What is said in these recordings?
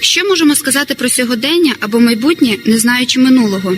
Що можемо сказати про сьогодення або майбутнє, не знаючи минулого?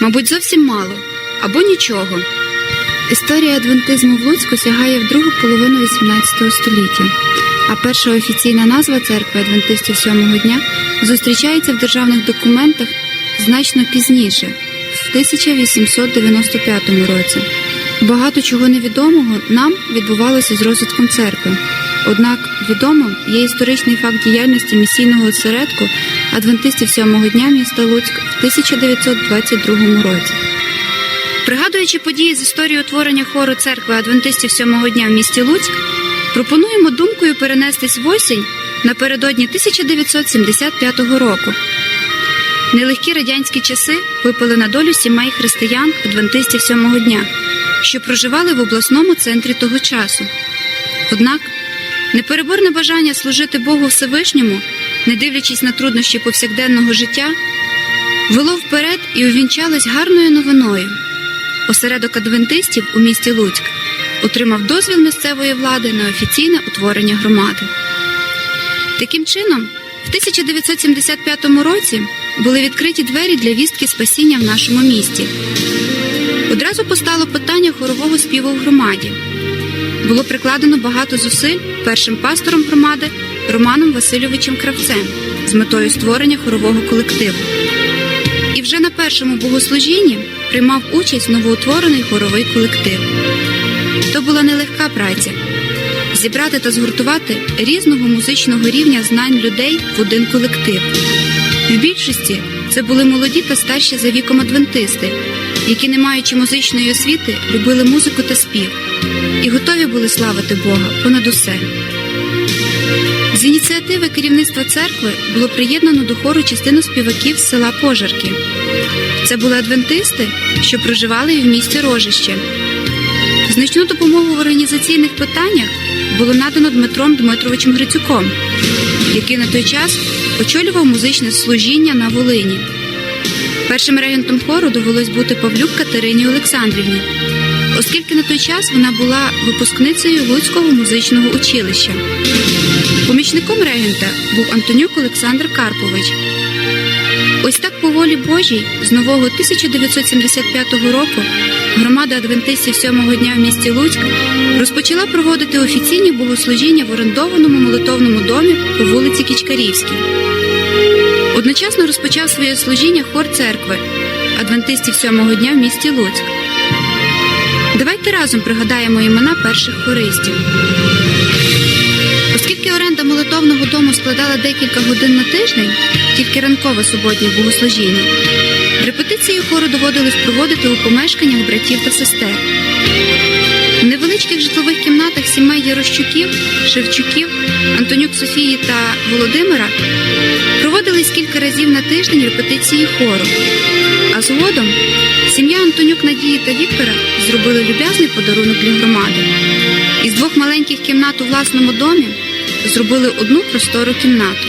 Мабуть, зовсім мало або нічого. Історія адвентизму в Луцьку сягає в другу половину XVIII століття, а перша офіційна назва церкви адвентистів сьомого дня зустрічається в державних документах значно пізніше, в 1895 році. Багато чого невідомого нам відбувалося з розвитком церкви. Однак відомим є історичний факт діяльності місійного осередку адвентистів сьомого дня міста Луцьк в 1922 році. Пригадуючи події з історії утворення хору церкви адвентистів сьомого дня в місті Луцьк, пропонуємо думкою перенестись в осінь напередодні 1975 року. Нелегкі радянські часи випали на долю сімей християн адвентистів сьомого дня, що проживали в обласному центрі того часу. Однак непереборне бажання служити Богу Всевишньому, не дивлячись на труднощі повсякденного життя, вело вперед і увінчалось гарною новиною. Осередок адвентистів у місті Луцьк отримав дозвіл місцевої влади на офіційне утворення громади. Таким чином, в 1975 році були відкриті двері для вістки спасіння в нашому місті. Одразу постало питання хорового співу в громаді. Було прикладено багато зусиль першим пастором громади Романом Васильовичем Кравцем з метою створення хорового колективу. І вже на першому богослужінні приймав участь новоутворений хоровий колектив. То була нелегка праця зібрати та згуртувати різного музичного рівня знань людей в один колектив. В більшості це були молоді та старші за віком адвентисти, які, не маючи музичної освіти, любили музику та спів і готові були славити Бога понад усе. З ініціативи керівництва церкви було приєднано до хору частину співаків з села Пожарки. Це були адвентисти, що проживали в місті Рожище. Значну допомогу в організаційних питаннях було надано Дмитром Дмитровичем Грицюком, який на той час очолював музичне служіння на Волині. Першим регентом хору довелось бути Павлюк Катерині Олександрівні, оскільки на той час вона була випускницею Луцького музичного училища. Помічником регента був Антонюк Олександр Карпович. Ось так по волі Божій з нового 1975 року громада адвентистів сьомого дня в місті Луцьк розпочала проводити офіційні богослужіння в орендованому молитовному домі по вулиці Кічкарівській. Одночасно розпочав своє служіння хор церкви адвентистів сьомого дня в місті Луцьк. Давайте разом пригадаємо імена перших хористів. Оскільки оренда молитовного дому складала декілька годин на тиждень, тільки ранкове суботнє богослужіння, репетиції хору доводилось проводити у помешканнях братів та сестер. Невеличких житлових кімнатах сімей Ярощуків, Шевчуків, Антонюк Софії та Володимира проводились кілька разів на тиждень репетиції хору. А згодом сім'я Антонюк Надії та Віктора зробили люб'язний подарунок для громади. Із двох маленьких кімнат у власному домі зробили одну простору кімнату.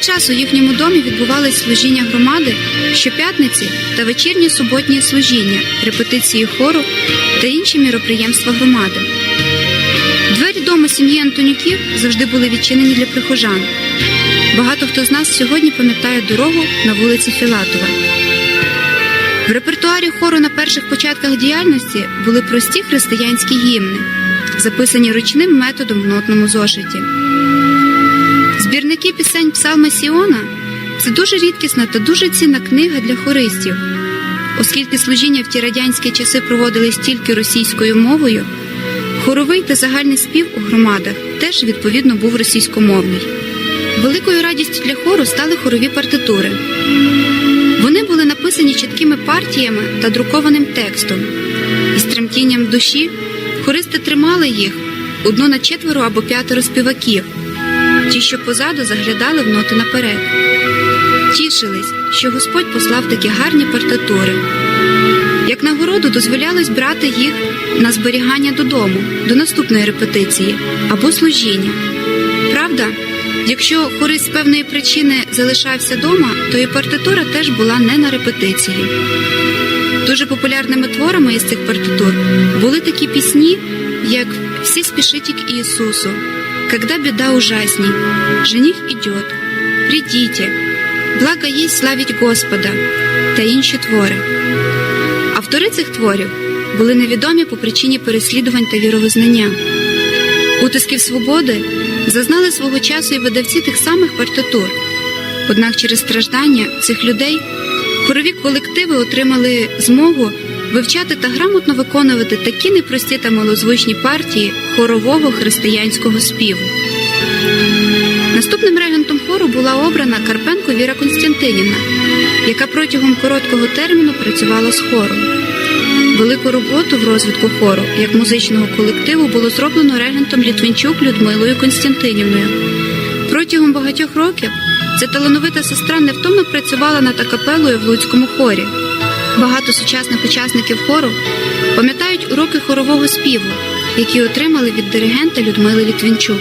Час у їхньому домі відбувались служіння громади щоп'ятниці та вечірні суботні служіння, репетиції хору та інші міроприємства громади. Двері дому сім'ї Антонюків завжди були відчинені для прихожан. Багато хто з нас сьогодні пам'ятає дорогу на вулиці Філатова. В репертуарі хору на перших початках діяльності були прості християнські гімни, записані ручним методом в нотному зошиті. Збірники пісень Псалма Сіона це дуже рідкісна та дуже цінна книга для хористів. Оскільки служіння в ті радянські часи проводились тільки російською мовою, хоровий та загальний спів у громадах теж відповідно був російськомовний. Великою радістю для хору стали хорові партитури. Вони були написані чіткими партіями та друкованим текстом. Із тремтінням душі хористи тримали їх одну на четверо або п'ятеро співаків, ті, що позаду заглядали в ноти наперед. Тішились, що Господь послав такі гарні партитури. Як нагороду дозволялось брати їх на зберігання додому, до наступної репетиції або служіння. Правда, якщо хорист з певної причини залишався дома, то і партитура теж була не на репетиції. Дуже популярними творами із цих партитур були такі пісні, як Всі спішить к Ісусу, Когда беда ужасней, жених идет, придите, благо есть славить Господа та інші твори. Автори цих творів були невідомі по причині переслідувань та віровизнання. Утисків свободи зазнали свого часу і видавці тих самих партитур. Однак через страждання цих людей хорові колективи отримали змогу вивчати та грамотно виконувати такі непрості та малозвучні партії хорового християнського співу. Наступним регентом хору була обрана Карпенко Віра Константинівна, яка протягом короткого терміну працювала з хором. Велику роботу в розвитку хору як музичного колективу було зроблено регентом Літвінчук Людмилою Константинівною. Протягом багатьох років ця талановита сестра невтомно працювала над акапелою в Луцькому хорі. Багато сучасних учасників хору пам'ятають уроки хорового співу, які отримали від диригента Людмили Літвінчук.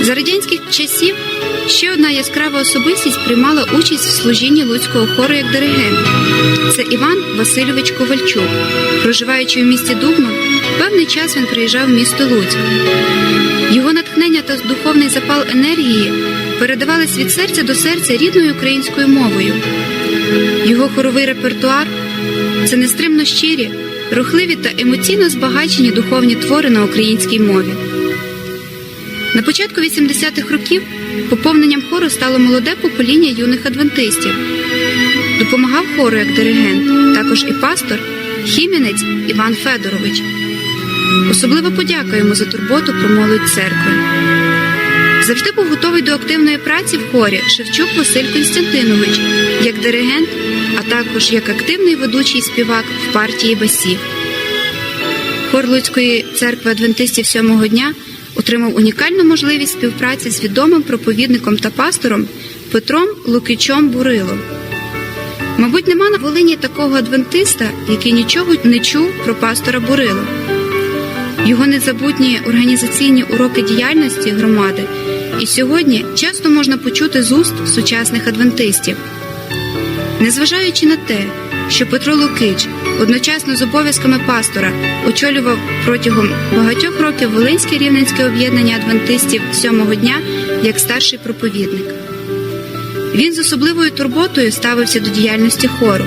За радянських часів ще одна яскрава особистість приймала участь в служінні Луцького хору як диригент. Це Іван Васильович Ковальчук. Проживаючи в місті Дубно, певний час він приїжджав в місто Луцьк. Його натхнення та духовний запал енергії передавались від серця до серця рідною українською мовою. Його хоровий репертуар це нестримно щирі, рухливі та емоційно збагачені духовні твори на українській мові. На початку 80-х років поповненням хору стало молоде покоління юних адвентистів. Допомагав хору як диригент, також і пастор, хімінець Іван Федорович. Особливо подяка йому за турботу про молодь церкви. Завжди був готовий до активної праці в хорі Шевчук Василь Константинович як диригент, а також як активний ведучий співак в партії басів. Хор Луцької церкви адвентистів сьомого дня отримав унікальну можливість співпраці з відомим проповідником та пастором Петром Лукичом Бурило. Мабуть, нема на Волині такого адвентиста, який нічого не чув про пастора Бурило. Його незабутні організаційні уроки діяльності громади і сьогодні часто можна почути з уст сучасних адвентистів. Незважаючи на те, що Петро Лукич одночасно з обов'язками пастора очолював протягом багатьох років Волинське рівненське об'єднання адвентистів сьомого дня як старший проповідник. Він з особливою турботою ставився до діяльності хору.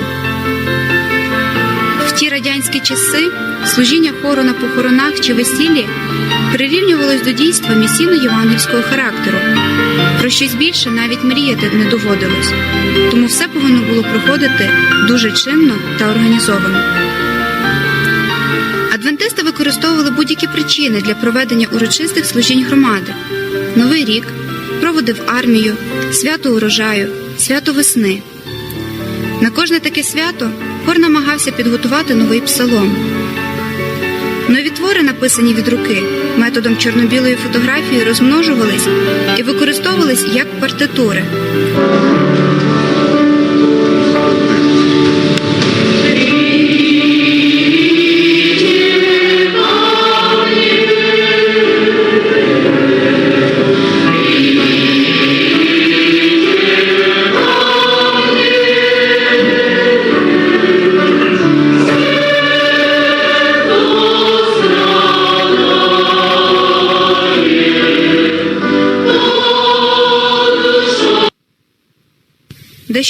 В ті радянські часи служіння хору на похоронах чи весіллі прирівнювалось до дійства місійно-євангельського характеру. Про щось більше навіть мріяти не доводилось, тому все повинно було проходити дуже чинно та організовано. Адвентисти використовували будь-які причини для проведення урочистих служінь громади: Новий рік, проводи в армію, свято урожаю, свято весни. На кожне таке свято хор намагався підготувати новий псалом. Нові твори, написані від руки, методом чорно-білої фотографії, розмножувались і використовувались як партитури.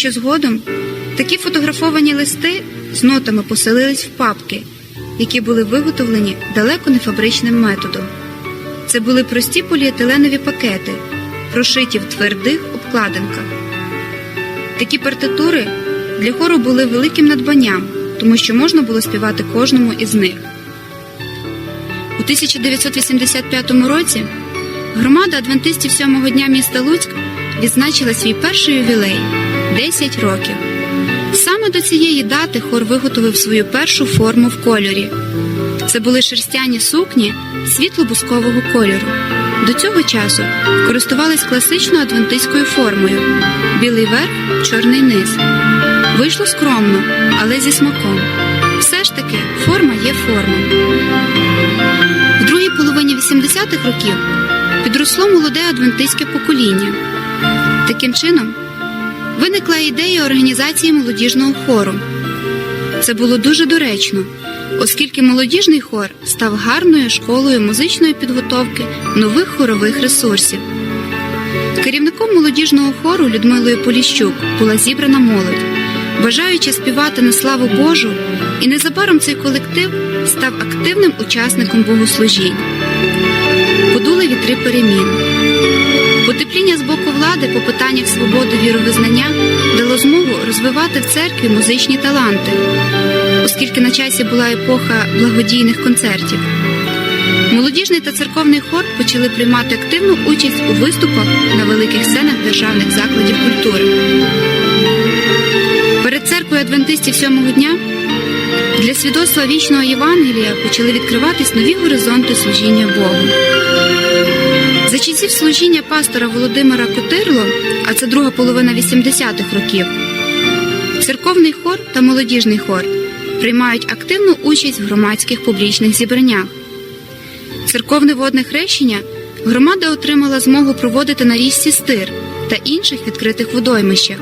Дещо згодом такі фотографовані листи з нотами поселились в папки, які були виготовлені далеко не фабричним методом. Це були прості поліетиленові пакети, прошиті в твердих обкладинках. Такі партитури для хору були великим надбанням, тому що можна було співати кожному із них. У 1985 році громада адвентистів сьомого дня міста Луцьк відзначила свій перший ювілей 10 років. Саме до цієї дати хор виготовив свою першу форму в кольорі. Це були шерстяні сукні світло-бускового кольору. До цього часу користувались класичною адвентистською формою: білий верх, чорний низ. Вийшло скромно, але зі смаком. Все ж таки, форма є форма. В другій половині 80-х років підросло молоде адвентистське покоління. Таким чином, виникла ідея організації молодіжного хору. Це було дуже доречно, оскільки молодіжний хор став гарною школою музичної підготовки нових хорових ресурсів. Керівником молодіжного хору Людмилою Поліщук була зібрана молодь, бажаючи співати на славу Божу, і незабаром цей колектив став активним учасником богослужінь. Подули вітри перемін. Потепління з боку влади по питаннях свободи віровизнання дало змогу розвивати в церкві музичні таланти, оскільки на часі була епоха благодійних концертів. Молодіжний та церковний хор почали приймати активну участь у виступах на великих сценах державних закладів культури. Перед церквою адвентистів сьомого дня для свідоцтва вічного Євангелія почали відкриватись нові горизонти служіння Богу. За часів служіння пастора Володимира Котирло, а це друга половина 80-х років, церковний хор та молодіжний хор приймають активну участь в громадських публічних зібраннях. Церковне водне хрещення громада отримала змогу проводити на річці стир та інших відкритих водоймищах.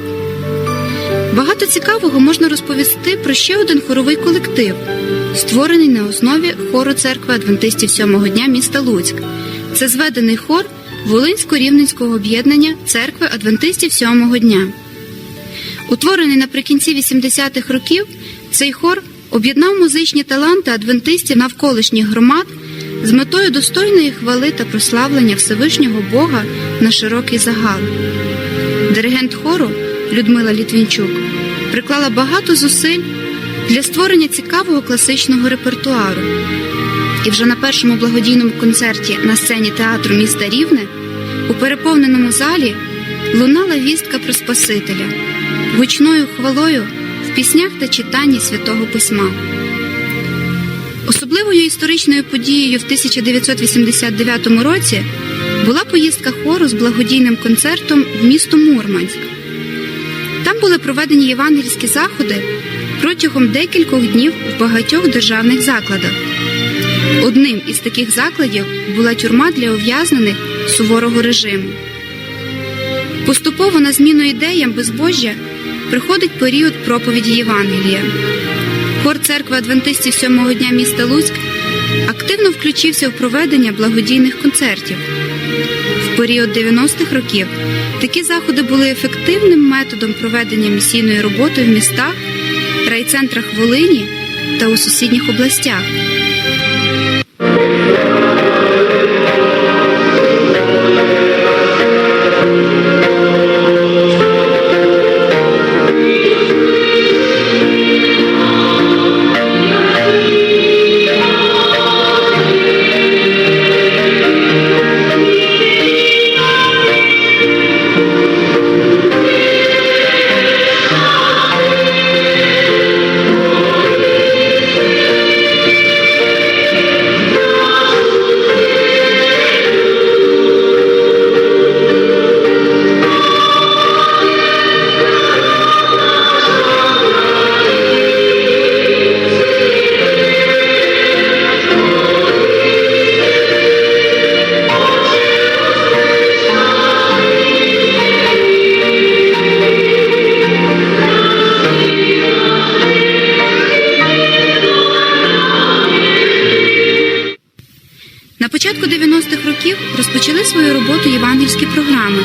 Багато цікавого можна розповісти про ще один хоровий колектив, створений на основі хору церкви адвентистів сьомого дня міста Луцьк. Це зведений хор Волинсько-Рівненського об'єднання церкви адвентистів сьомого дня. Утворений наприкінці 80-х років, цей хор об'єднав музичні таланти адвентистів навколишніх громад з метою достойної хвали та прославлення Всевишнього Бога на широкий загал. Диригент хору Людмила Літвінчук приклала багато зусиль для створення цікавого класичного репертуару. І вже на першому благодійному концерті на сцені театру міста Рівне у переповненому залі лунала вістка про Спасителя гучною хвалою в піснях та читанні святого письма. Особливою історичною подією в 1989 році була поїздка хору з благодійним концертом в місто Мурманськ. Там були проведені євангельські заходи протягом декількох днів в багатьох державних закладах. Одним із таких закладів була тюрма для ув'язнених суворого режиму. Поступово на зміну ідеям безбожжя приходить період проповіді Євангелія. Хор церкви адвентистів сьомого дня міста Луцьк активно включився в проведення благодійних концертів. В період 90-х років такі заходи були ефективним методом проведення місійної роботи в містах, райцентрах Волині та у сусідніх областях. На років розпочали свою роботу євангельські програми.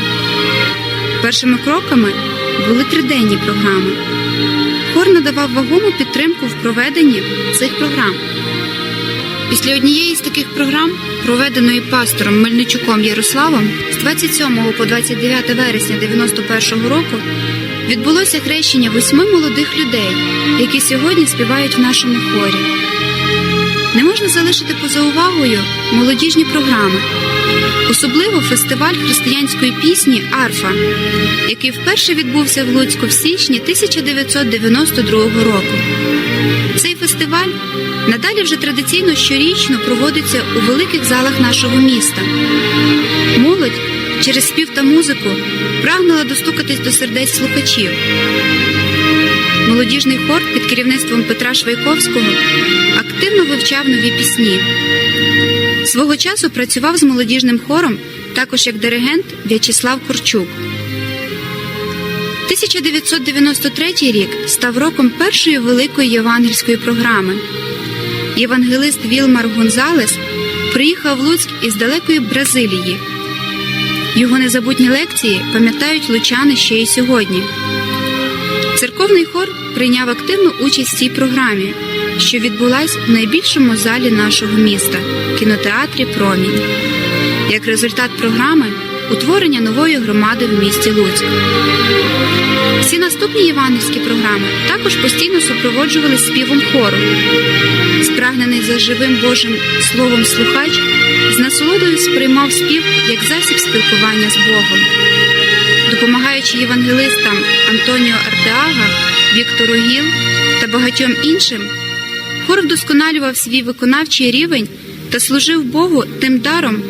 Першими кроками були триденні програми. Хор надавав вагому підтримку в проведенні цих програм. Після однієї з таких програм, проведеної пастором Мельничуком Ярославом, з 27 по 29 вересня 91 року відбулося хрещення восьми молодих людей, які сьогодні співають в нашому хорі. Не можна залишити поза увагою молодіжні програми, особливо фестиваль християнської пісні Арфа, який вперше відбувся в Луцьку в січні 1992 року. Цей фестиваль надалі вже традиційно щорічно проводиться у великих залах нашого міста. Молодь через спів та музику прагнула достукатись до сердець слухачів. Молодіжний хор під керівництвом Петра Швайковського активно вивчав нові пісні. Свого часу працював з молодіжним хором також як диригент В'ячеслав Корчук. 1993 рік став роком першої великої євангельської програми. Євангелист Вілмар Гонзалес приїхав в Луцьк із далекої Бразилії. Його незабутні лекції пам'ятають лучани ще й сьогодні. Церковний хор прийняв активну участь в цій програмі, що відбулась в найбільшому залі нашого міста кінотеатрі Промінь. Як результат програми утворення нової громади в місті Луцьк. Всі наступні євангельські програми також постійно супроводжувалися співом хору. Спрагнений за живим Божим словом слухач з насолодою сприймав спів як засіб спілкування з Богом. Допомагаючи євангелистам Антоніо Артеага, Віктору Гіл та багатьом іншим, хор вдосконалював свій виконавчий рівень та служив Богу тим даром,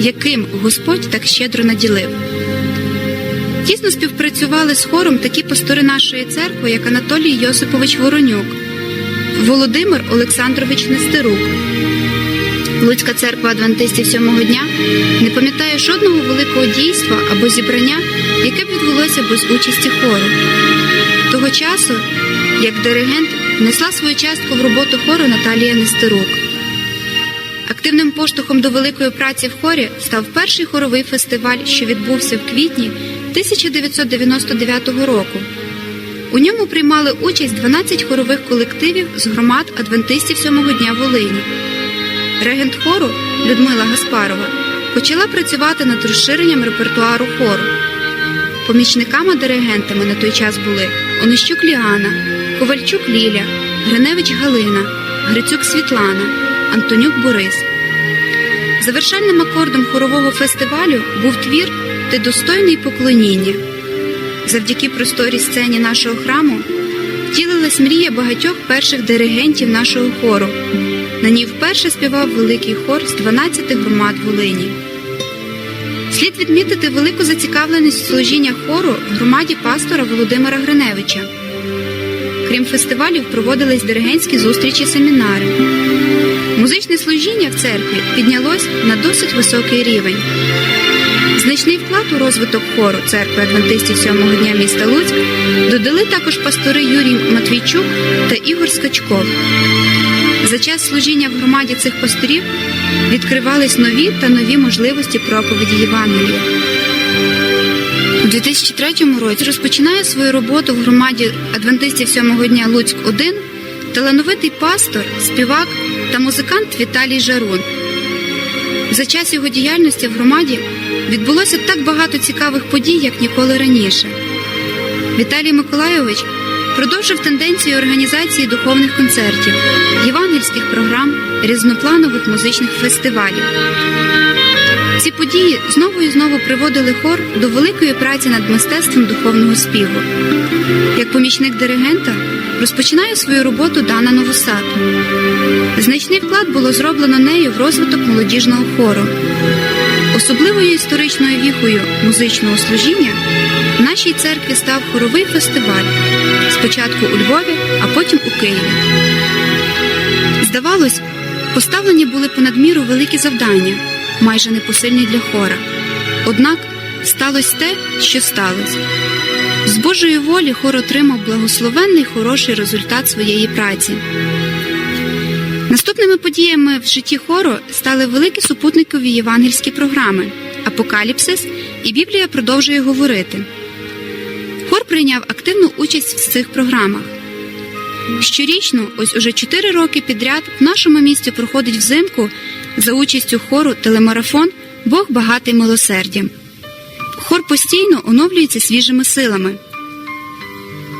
яким Господь так щедро наділив. Тісно співпрацювали з хором такі пастори нашої церкви, як Анатолій Йосипович Воронюк, Володимир Олександрович Нестерук. Луцька церква адвентистів сьомого дня не пам'ятає жодного великого дійства або зібрання, яке б відбулося без участі хору. Того часу, як диригент, внесла свою частку в роботу хору Наталія Нестерук. Активним поштовхом до великої праці в хорі став перший хоровий фестиваль, що відбувся в квітні 1999 року. У ньому приймали участь 12 хорових колективів з громад адвентистів сьомого дня Волині. Регент хору Людмила Гаспарова почала працювати над розширенням репертуару хору. Помічниками-диригентами на той час були Онищук Ліана, Ковальчук Ліля, Гриневич Галина, Грицюк Світлана, Антонюк Борис. Завершальним акордом хорового фестивалю був твір Ти достойний поклоніння. Завдяки просторій сцені нашого храму втілилась мрія багатьох перших диригентів нашого хору. На ній вперше співав великий хор з 12 громад Волині. Слід відмітити велику зацікавленість служіння хору в громаді пастора Володимира Гриневича. Крім фестивалів, проводились диригентські зустрічі семінари. Музичне служіння в церкві піднялось на досить високий рівень. Значний вклад у розвиток хору церкви адвентистів сьомого дня міста Луцьк додали також пастори Юрій Матвійчук та Ігор Скачков. За час служіння в громаді цих пасторів відкривались нові та нові можливості проповіді Євангелія. У 2003 році розпочинає свою роботу в громаді адвентистів сьомого дня Луцьк 1 талановитий пастор, співак та музикант Віталій Жарун. За час його діяльності в громаді відбулося так багато цікавих подій, як ніколи раніше. Віталій Миколайович продовжив тенденцію організації духовних концертів, євангельських програм, різнопланових музичних фестивалів. Ці події знову і знову приводили хор до великої праці над мистецтвом духовного співу. Як помічник диригента розпочинає свою роботу Дана Новосад. Значний вклад було зроблено нею в розвиток молодіжного хору. Особливою історичною віхою музичного служіння нашій церкві став хоровий фестиваль спочатку у Львові, а потім у Києві. Здавалось, поставлені були понад міру великі завдання, майже непосильні для хора. Однак сталося те, що сталося. З Божої волі хор отримав благословенний хороший результат своєї праці. Наступними подіями в житті хору стали великі супутникові євангельські програми Апокаліпсис і Біблія продовжує говорити. Хор прийняв активну участь в цих програмах. Щорічно, ось уже 4 роки підряд, в нашому місті проходить взимку за участю хору телемарафон Бог багатий милосердям. Хор постійно оновлюється свіжими силами.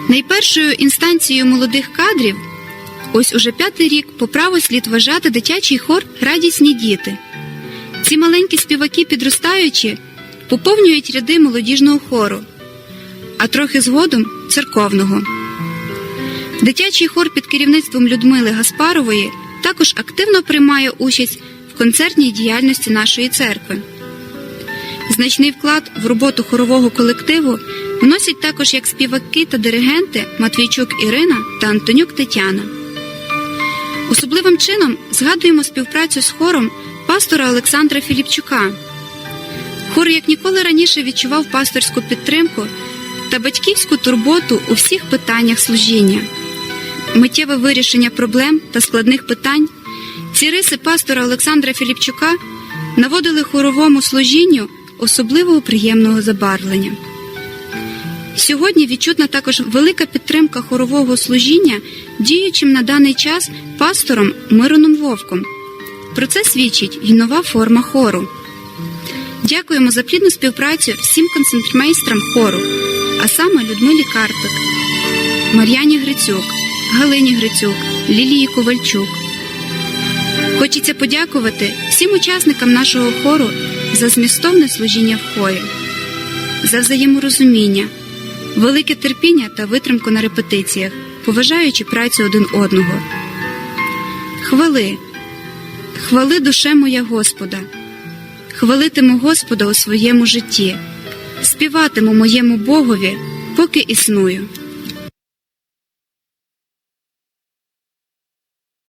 Найпершою інстанцією молодих кадрів, ось уже п'ятий рік по праву слід вважати дитячий хор Радісні діти. Ці маленькі співаки, підростаючи, поповнюють ряди молодіжного хору, а трохи згодом церковного. Дитячий хор під керівництвом Людмили Гаспарової також активно приймає участь в концертній діяльності нашої церкви. Значний вклад в роботу хорового колективу вносять також як співаки та диригенти Матвійчук Ірина та Антонюк Тетяна. Особливим чином згадуємо співпрацю з хором пастора Олександра Філіпчука. Хор як ніколи раніше відчував пасторську підтримку та батьківську турботу у всіх питаннях служіння, миттєве вирішення проблем та складних питань. Ці риси пастора Олександра Філіпчука наводили хоровому служінню особливого приємного забарвлення. Сьогодні відчутна також велика підтримка хорового служіння діючим на даний час пастором Мироном Вовком. Про це свідчить і нова форма хору. Дякуємо за плідну співпрацю всім концентрмейстрам хору, а саме Людмилі Карпик, Мар'яні Грицюк, Галині Грицюк, Лілії Ковальчук. Хочеться подякувати всім учасникам нашого хору за змістовне служіння в хорі, за взаєморозуміння, велике терпіння та витримку на репетиціях, поважаючи працю один одного. Хвали, хвали душе моя Господа, хвалитиму Господа у своєму житті, співатиму моєму Богові, поки існую.